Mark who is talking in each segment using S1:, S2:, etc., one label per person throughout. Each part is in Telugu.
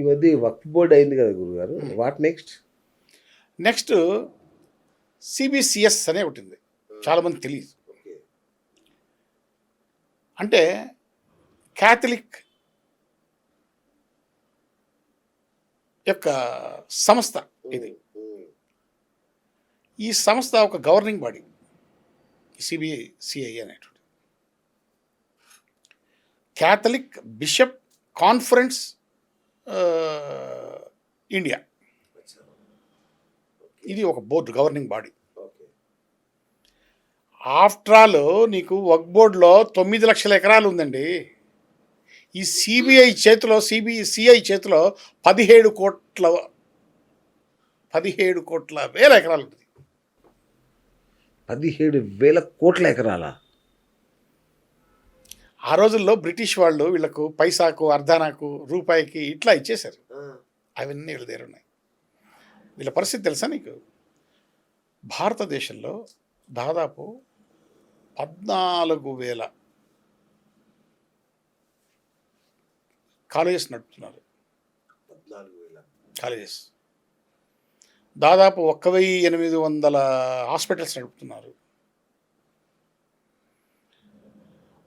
S1: ఈ మధ్య వక్ఫ్ బోర్డ్ అయింది కదా గురుగారు. వాట్ నెక్స్ట్
S2: నెక్స్ట్ సిబిసిఎస్ అనే ఒకటి ఉంది. చాలామంది తెలియదు. అంటే క్యాథలిక్ యొక్క సంస్థ ఇది. ఈ సంస్థ ఒక గవర్నింగ్ బాడీ సిబిఐ సిఐ అనేటువంటి క్యాథలిక్ బిషప్ కాన్ఫరెన్స్ ఇండియా ఇది ఒక board governing body after all నీకు వక్ బోర్డులో తొమ్మిది లక్షల ఎకరాలు ఉందండి. ఈ సిబిఐ చేతిలో సిబి సిఐ చేతిలో పదిహేడు కోట్ల పదిహేడు కోట్ల వేల ఎకరాలు ఉంది.
S1: పదిహేడు వేల కోట్ల ఎకరాల?
S2: ఆ రోజుల్లో బ్రిటిష్ వాళ్ళు వీళ్ళకు పైసాకు అర్ధానాకు రూపాయికి ఇట్లా ఇచ్చేశారు. అవన్నీ వీళ్ళ దగ్గర ఉన్నాయి. వీళ్ళ పరిస్థితి తెలుసా నీకు? భారతదేశంలో దాదాపు పద్నాలుగు వేల కాలేజెస్ నడుపుతున్నారు. కాలేజెస్. దాదాపు ఒక్క వెయ్యి ఎనిమిది వందల హాస్పిటల్స్ నడుపుతున్నారు.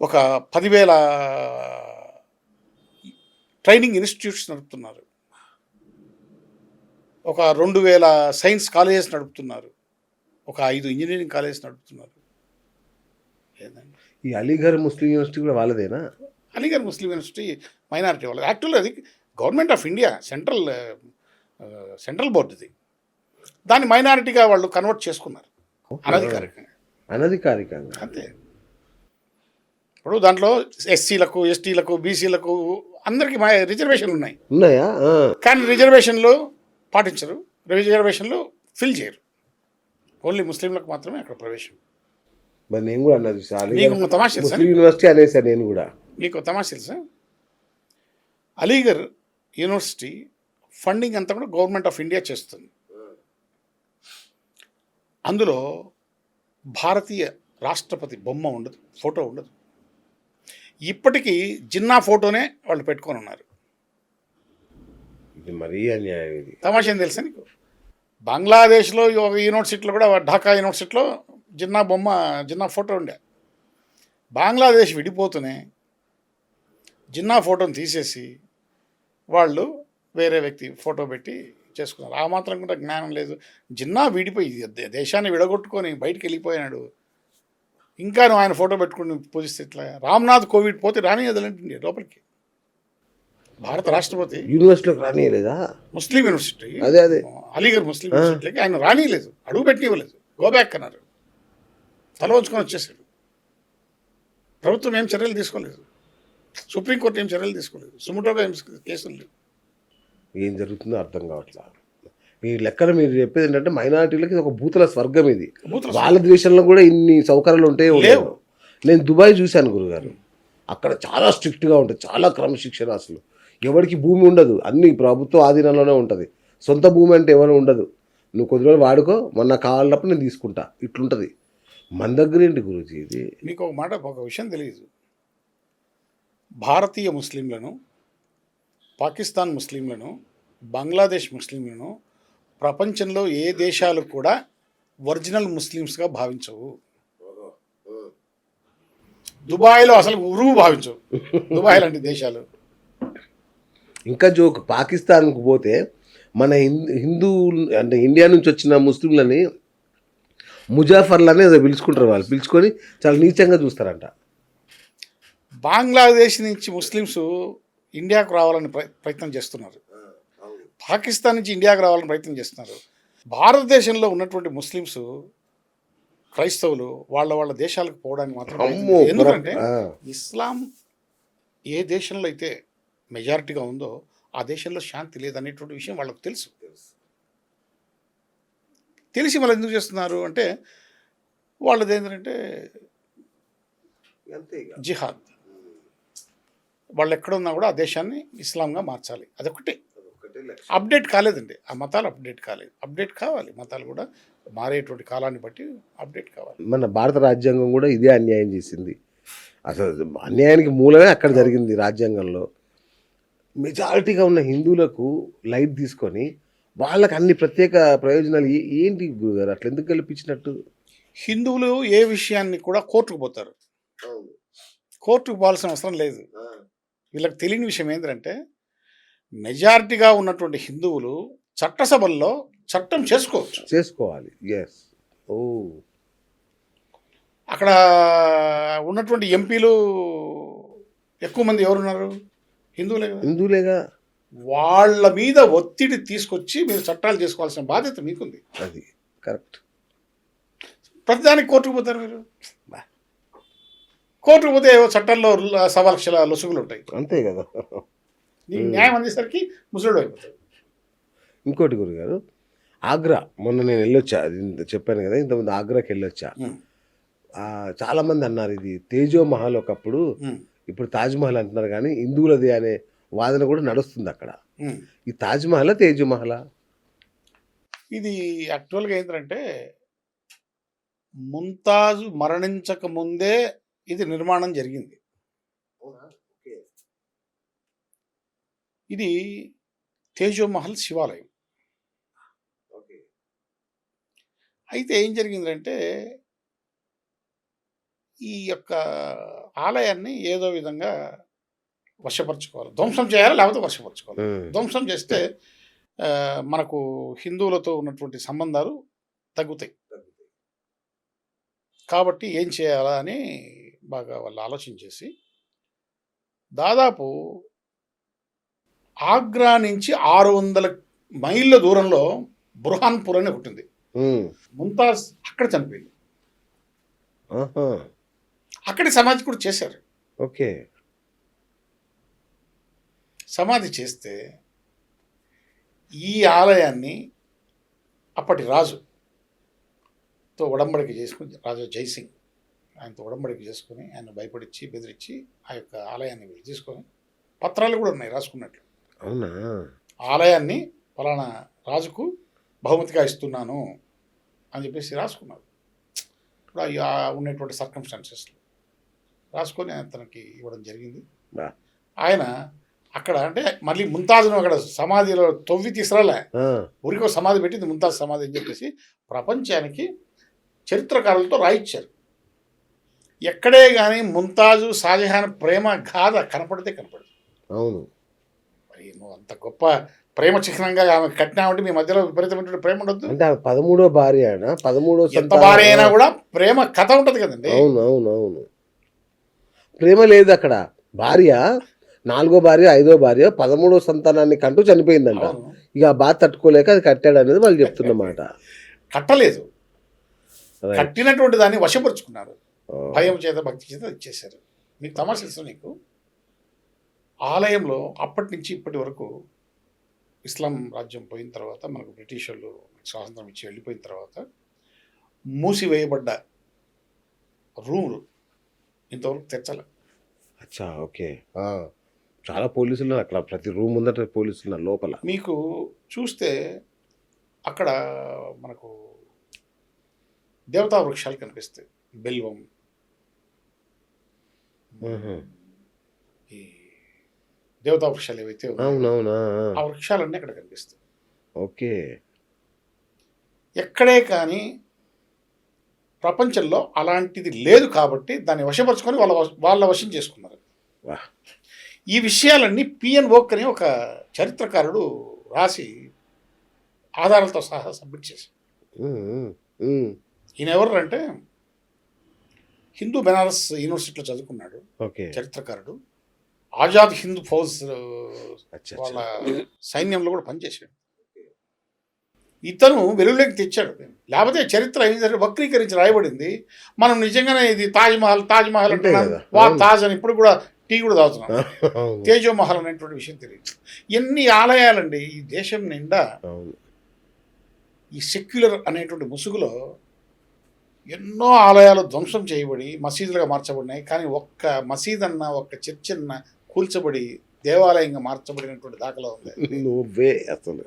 S2: ఒక పదివేల ట్రైనింగ్ ఇన్స్టిట్యూట్స్ నడుపుతున్నారు. ఒక రెండు వేల సైన్స్ కాలేజెస్ నడుపుతున్నారు. ఒక ఐదు ఇంజనీరింగ్ కాలేజెస్ నడుపుతున్నారు.
S1: ఈ అలీగర్ ముస్లిం యూనివర్సిటీ కూడా వాళ్ళదేనా?
S2: అలీగర్ ముస్లిం యూనివర్సిటీ మైనారిటీ వాళ్ళు యాక్చువల్లీ అది government of India central central board ఇది దాన్ని మైనారిటీగా వాళ్ళు కన్వర్ట్ చేసుకున్నారు. అనధికారికంగా.
S1: అనధికారికంగా.
S2: అంతే. ఇప్పుడు దాంట్లో ఎస్సీలకు ఎస్టీలకు బీసీలకు అందరికీ మా రిజర్వేషన్లు ఉన్నాయి.
S1: ఉన్నాయా.
S2: కానీ రిజర్వేషన్లు పాటించరు. రిజర్వేషన్లు ఫిల్ చేయరు. ఓన్లీ ముస్లింలకు మాత్రమే అక్కడ ప్రవేశం.
S1: మరి నేను కూడా అన్నది
S2: నీకు
S1: అలీగర్
S2: తమాషా?
S1: ముస్లిం యూనివర్సిటీ అనేసాను నేను కూడా.
S2: మీకు తమాష తెలుసా? అలీగర్ యూనివర్సిటీ ఫండింగ్ అంతా కూడా గవర్నమెంట్ ఆఫ్ ఇండియా చేస్తుంది. అందులో భారతీయ రాష్ట్రపతి బొమ్మ ఉండదు ఫోటో ఉండదు. ఇప్పటికీ జిన్నా ఫోటోనే వాళ్ళు పెట్టుకొని ఉన్నారు
S1: ఇది మరీ అన్యాయం ఇది.
S2: తమాషా తెలుసా నీకు? బంగ్లాదేశ్లో ఒక యూనివర్సిటీలో కూడా ఢాకా యూనివర్సిటీలో జిన్నా బొమ్మ జిన్నా ఫోటో ఉండే. బంగ్లాదేశ్ విడిపోతూనే జిన్నా ఫోటోని తీసేసి వాళ్ళు వేరే వ్యక్తి ఫోటో పెట్టి చేసుకున్నారు. ఆ మాత్రం కూడా జ్ఞానం లేదు. జిన్నా విడిపోయి దేశాన్ని విడగొట్టుకొని బయటికి వెళ్ళిపోయినాడు ఇంకా నువ్వు ఆయన ఫోటో పెట్టుకుని పూజిస్తే ఇట్లా రామ్నాథ్ కోవిడ్ పోతే రాని వదలండి లోపలికి. భారత రాష్ట్రపతి.
S1: యూనివర్సిటీలోకి రానియలేదా
S2: ముస్లిం యూనివర్సిటీ.
S1: అదే, అదే.
S2: అలీగర్ ముస్లిం యూనివర్సిటీకి ఆయన రానియలేదు అడుగు పెట్టనివ్వలేదు. గో బ్యాక్ అన్నారు. తల వంచుకొని వచ్చేసాడు. ప్రభుత్వం ఏం చర్యలు తీసుకోలేదు. సుప్రీంకోర్టు ఏం చర్యలు తీసుకోలేదు. సుముటోగా ఏం కేసులు లేవు.
S1: ఏం జరుగుతుందో అర్థం కావట్లా. మీ లెక్కన మీరు చెప్పేది ఏంటంటే మైనారిటీలకి ఒక భూతుల స్వర్గం ఇది. వాళ్ళ దేశంలో కూడా ఇన్ని సౌకర్యాలు ఉంటాయి
S2: లేవు.
S1: నేను దుబాయ్ చూశాను గురుగారు. అక్కడ చాలా స్ట్రిక్ట్గా ఉంటుంది చాలా క్రమశిక్షణ అసలు. ఎవరికి భూమి ఉండదు అన్ని ప్రభుత్వ ఆధీనంలోనే ఉంటుంది. సొంత భూమి అంటే ఎవరు ఉండదు. నువ్వు కొద్ది రోజులు వాడుకో మొన్న కావాలన్నప్పుడు నేను తీసుకుంటా. ఇట్లుంటుంది. మన దగ్గర ఏంటి గురుజీ ఇది?
S2: మీకు ఒక మాట ఒక విషయం తెలియదు. భారతీయ ముస్లింలను పాకిస్తాన్ ముస్లింలను బంగ్లాదేశ్ ముస్లింలను ప్రపంచంలో ఏ దేశాలు కూడా ఒరిజినల్ ముస్లిమ్స్గా భావించవు. దుబాయ్లో అసలు ఉరువు భావించవు. దుబాయ్ లాంటి దేశాలు.
S1: ఇంకా జోక్ పాకిస్తాన్కు పోతే మన హిందూ అంటే ఇండియా నుంచి వచ్చిన ముస్లింలని ముజాఫర్లని ఏదో పిలుచుకుంటారు వాళ్ళు. పిలుచుకొని చాలా నీచంగా చూస్తారంట.
S2: బంగ్లాదేశ్ నుంచి ముస్లిమ్స్ ఇండియాకు రావాలని ప్రయ- ప్రయత్నం చేస్తున్నారు. పాకిస్తాన్ నుంచి ఇండియాకు రావాలని ప్రయత్నం చేస్తున్నారు. భారతదేశంలో ఉన్నటువంటి ముస్లిమ్స్ క్రైస్తవులు వాళ్ళ వాళ్ళ దేశాలకు పోవడానికి మాత్రం. ఎందుకంటే. ఇస్లాం ఏ దేశంలో అయితే మెజారిటీగా ఉందో ఆ దేశంలో శాంతి లేదనేటువంటి విషయం వాళ్ళకు తెలుసు. తెలిసి వాళ్ళు ఎందుకు చేస్తున్నారు అంటే వాళ్ళది ఏంటంటే జిహాద్. వాళ్ళు ఎక్కడున్నా కూడా ఆ దేశాన్ని ఇస్లాంగా మార్చాలి. అదొకటే అప్డేట్ కాలేదండి. ఆ మతాలు అప్డేట్ కాలేదు. అప్డేట్ కావాలి. మతాలు కూడా మారేటువంటి కాలాన్ని బట్టి అప్డేట్ కావాలి.
S1: మన భారత రాజ్యాంగం కూడా ఇదే అన్యాయం చేసింది. అసలు అన్యాయానికి మూలమే అక్కడ జరిగింది రాజ్యాంగంలో. మెజారిటీగా ఉన్న హిందువులకు లైట్ తీసుకొని వాళ్ళకి అన్ని ప్రత్యేక ప్రయోజనాలు ఏ- ఏంటి గురుగారు? అట్లా ఎందుకు కల్పించినట్టు?
S2: హిందువులు ఏ విషయాన్ని కూడా కోర్టుకు పోతారు. కోర్టుకు పోవాల్సిన అవసరం లేదు. వీళ్ళకి తెలియని విషయం ఏంటంటే మెజారిటీగా ఉన్నటువంటి హిందువులు చట్టసభల్లో చట్టం చేసుకోవచ్చు.
S1: చేసుకోవాలి. ఎస్ ఓ.
S2: అక్కడ ఉన్నటువంటి ఎంపీలు ఎక్కువ మంది ఎవరున్నారు? హిందువులే
S1: హిందువులేగా?
S2: వాళ్ళ మీద ఒత్తిడి తీసుకొచ్చి మీరు చట్టాలు చేసుకోవాల్సిన బాధ్యత మీకుంది.
S1: అది కరెక్ట్.
S2: ప్రతిదానికి కోర్టుకు పోతారు మీరు? కోర్టుకు పోతే ఏవో చట్టంలో సవా లక్షల లొసుగులు ఉంటాయి
S1: అంతే కదా.
S2: నీకు న్యాయం అందేసరికి ముసలుడు అయిపోతాడు.
S1: ఇంకోటి గురుగారు ఆగ్రా మొన్న నేను వెళ్ళొచ్చా అది ఇంత చెప్పాను కదా ఇంతకుముందు ఆగ్రాకి వెళ్ళొచ్చా. చాలా మంది అన్నారు ఇది తేజో మహల్ ఒకప్పుడు ఇప్పుడు తాజ్ మహల్ అంటున్నారు కానీ హిందువులది అనే వాదన కూడా నడుస్తుంది అక్కడ. ఈ తాజ్ మహల్ తేజో మహల్?
S2: ఇది యాక్చువల్గా ఏంటంటే ముంతాజు మరణించక ముందే ఇది నిర్మాణం జరిగింది. ఇది తేజోమహల్ శివాలయం. అయితే ఏం జరిగిందంటే ఈ యొక్క ఆలయాన్ని ఏదో విధంగా వశపరచుకోవాలి. ధ్వంసం చేయాలి? లేకపోతే వశపరచుకోవాలి. ధ్వంసం చేస్తే మనకు హిందువులతో ఉన్నటువంటి సంబంధాలు తగ్గుతాయి. కాబట్టి ఏం చేయాలా అని బాగా వాళ్ళు ఆలోచన చేసి దాదాపు ఆగ్రా నుంచి ఆరు వందల మైళ్ళ దూరంలో బుర్హాన్పూర్ అని ఒకటి ఉంది. ముంతాజ్ అక్కడ చనిపోయింది. అక్కడి సమాధి కూడా చేశారు.
S1: ఓకే.
S2: సమాధి చేస్తే ఈ ఆలయాన్ని అప్పటి రాజు తో ఉడంబడిక చేసుకుని రాజు జైసింగ్ ఆయనతో ఉడంబడిక చేసుకుని ఆయన భయపడిచ్చి బెదిరించి ఆ యొక్క ఆలయాన్ని తీసుకొని పత్రాలు కూడా ఉన్నాయి రాసుకున్నట్లు.
S1: అవునా?
S2: ఆలయాన్ని ఫలానా రాజుకు బహుమతిగా ఇస్తున్నాను అని చెప్పేసి రాసుకున్నారు ఇప్పుడు ఉన్నటువంటి సర్కమ్స్టాన్సెస్లో రాసుకొని అతనికి ఇవ్వడం జరిగింది. ఆయన అక్కడ అంటే మళ్ళీ ముంతాజ్ను అక్కడ సమాధిలో తవ్వి తీసుకురాలే. ఊరికో సమాధి పెట్టింది ముంతాజ్ సమాధి అని చెప్పేసి ప్రపంచానికి చరిత్రకారులతో రాయిచ్చారు. ఎక్కడే కానీ ముంతాజు షాజహాన్ ప్రేమ గాథ కనపడితే కనపడదు.
S1: అవును.
S2: నువ్వు అంత గొప్ప ప్రేమ చిహ్నంగా ఆమె కట్టినామంటే మీ మధ్యలో విపరీతమైన ప్రేమ ఉండొద్దు?
S1: అంటే ఆమె పదమూడో భార్య అయినా పదమూడో
S2: ఎంత భార్య అయినా కూడా ప్రేమ కథ ఉంటది కదండి.
S1: అవును అవును అవును. ప్రేమ లేదు అక్కడ. భార్య నాలుగో భార్య ఐదో భార్య పదమూడో సంతానాన్ని కంటూ చనిపోయిందంట. ఇక ఆ బాధ తట్టుకోలేక అది కట్టాడు అనేది వాళ్ళు చెప్తున్నమాట.
S2: కట్టలేదు. కట్టినటువంటి దాన్ని వశపరుచుకున్నారు. భయం చేత భక్తి చేత ఇచ్చేశారు. మీకు తమాషా తెలుసా నీకు? ఆలయంలో అప్పటి నుంచి ఇప్పటి వరకు ఇస్లాం రాజ్యం పోయిన తర్వాత మనకు బ్రిటిష్ వాళ్ళు స్వాతంత్రం ఇచ్చి వెళ్ళిపోయిన తర్వాత మూసివేయబడ్డ రూములు ఇంతవరకు తెచ్చాల
S1: అచ్చా ఓకే. చాలా పోలీసులు అక్కడ ప్రతి రూమ్ ముందట పోలీసులు లోపల.
S2: మీకు చూస్తే అక్కడ మనకు దేవతా వృక్షాలు కనిపిస్తాయి. బెల్వం. ఈ దేవతా వృక్షాలు ఏవైతే
S1: అవునవునా?
S2: ఆ వృక్షాలన్నీ అక్కడ కనిపిస్తాయి.
S1: ఓకే.
S2: ఎక్కడే కానీ ప్రపంచంలో అలాంటిది లేదు కాబట్టి దాన్ని వశపరుచుకొని వాళ్ళ వాళ్ళ వశం చేసుకున్నారు. ఈ విషయాలన్నీ పిఎన్ ఓక్ అని ఒక చరిత్రకారుడు రాసి ఆధారాలతో సహా సబ్మిట్
S1: ఉమ్.
S2: ఈయన ఎవరు అంటే హిందూ బెనారస్ యూనివర్సిటీలో చదువుకున్నాడు
S1: ఓకే.
S2: చరిత్రకారుడు. ఆజాద్ హిందూ ఫౌజ్ వాళ్ళ. సైన్యంలో కూడా పనిచేశాడు. ఇతను వెలుగులోకి తెచ్చాడు. లేకపోతే చరిత్ర వక్రీకరించి రాయబడింది. మనం నిజంగానే ఇది తాజ్ మహల్ తాజ్ మహల్
S1: అంతే
S2: అంటున్నాం.
S1: కదా.
S2: వా. తాజ్ అని ఇప్పుడు కూడా టీ కూడా తాగుతున్నాం.
S1: అవును.
S2: తేజో మహల్ అనేటువంటి విషయం తెలియదు. ఎన్ని ఆలయాలండి ఈ దేశం నిండా? ఈ సెక్యులర్ అనేటువంటి ముసుగులో ఎన్నో ఆలయాలు ధ్వంసం చేయబడి మసీదులుగా మార్చబడినాయి. కానీ ఒక్క మసీద్ అన్న ఒక్క చర్చ్ అన్న కూల్చబడి దేవాలయంగా మార్చబడినటువంటి దాఖలా ఉంది.
S1: నువ్వే అసలు.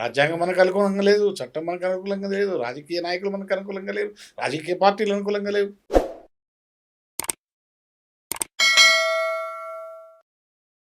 S2: రాజ్యాంగం మనకు అనుకూలంగా లేదు చట్టం మనకు అనుకూలంగా లేదు రాజకీయ నాయకులు మనకు అనుకూలంగా లేరు రాజకీయ పార్టీలు అనుకూలంగా లేవు.